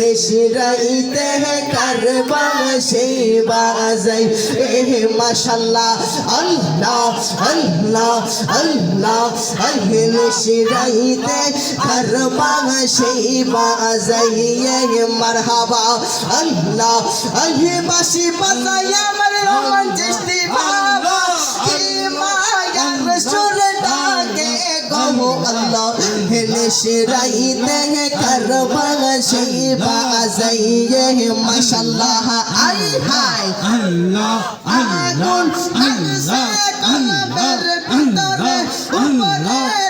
নিশিরাইতে কারবা সেই বাজাই। এ মাশাল্লাহ, আল্লাহ আল্লাহ আল্লাহ আল্লাহ নিশিরাইতে কারবা সেই বাজাই। এ মারহাবা, আল্লাহ আল্লাহ বাসি বাজাই আমার নিশিরাইতে কারবা সেই বাজাই এ মাশাল্লাহ আই হাই আল্লাহ আগুন লাগছে কলবের ভিতরে উপরে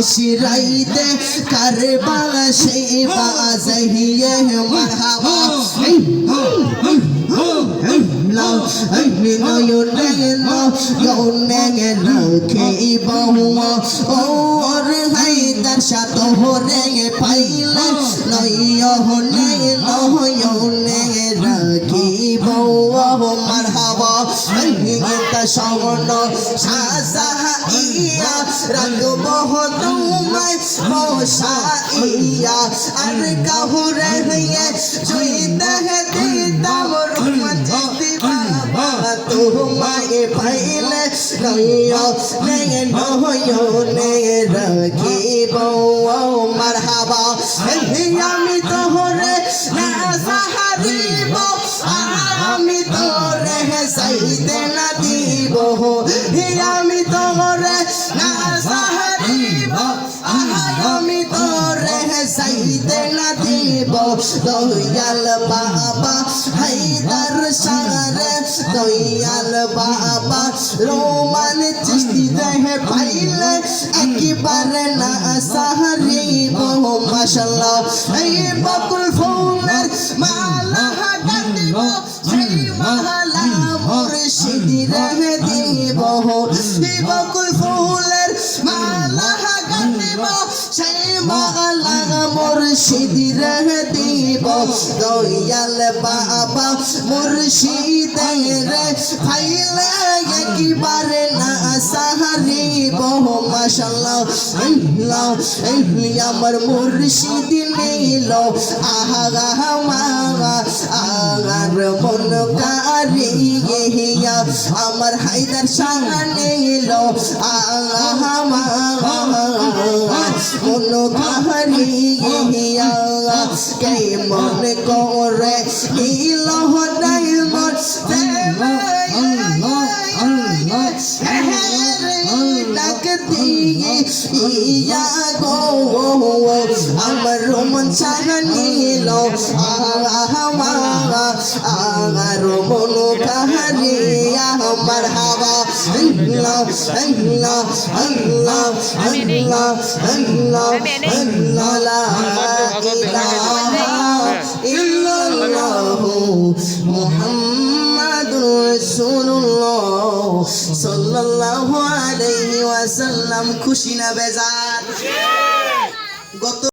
নিশিরাইতে কারবাল সেই বাজাইয়ে মারহাবা। লাও আমি নয়নে নয়নে রাখিব ও ওর হাইদার সাত হরে পাইলে নয়নে নয়নে রাখিব মারহাবা তা সগন সাজাইয়া রাখব তোমায় বসাইয়া আর কাহুরে হইয়ে জুইতে দিতাম রুমতি বাবা তোমায় পাইলে নয় নয় রাখিব মারহাবা আমি তোহরে না সাহারিব আমি তোরে না সাহারিব আমি তোরে সাইতে না দিব। দয়াল বাবা হাইদার সারে দয়াল বাবা রোমান চিস্তি দেহে পাইলে একবারে না সাহারিব। মাশাল্লাহ এই বকুল ফুলের মালা গাঁথিব সেই মালা মুর্শিদি দিব বকুল ফুলের মালা গাঁথিব সেই মালা মুর্শিদি রেহে দিব। দয়াল বাবা মুর্শিদে রে, ফাইলে একবারে না সাহারিব মাশাল্লাহ, আল্লাহ আমার মুর্শিদ নিল। আহা মাগা আগার মন কারিয়া আমার হায়দার সাহা নিল আহা মাগা মন কারিয়া কে মন করে নিল হদাই মন? ইয়া গো আমার মন চাহানিল আমার মন কাহারিয়া আমার হাওয়া আল্লাহ আল্লাহ আল্লাহ আল্লাহ আল্লাহ আল্লাহ, লা ইলাহা ইল্লাল্লাহু মুহাম্মাদুর রাসূলুল্লাহ। খুশি না বেজার? গত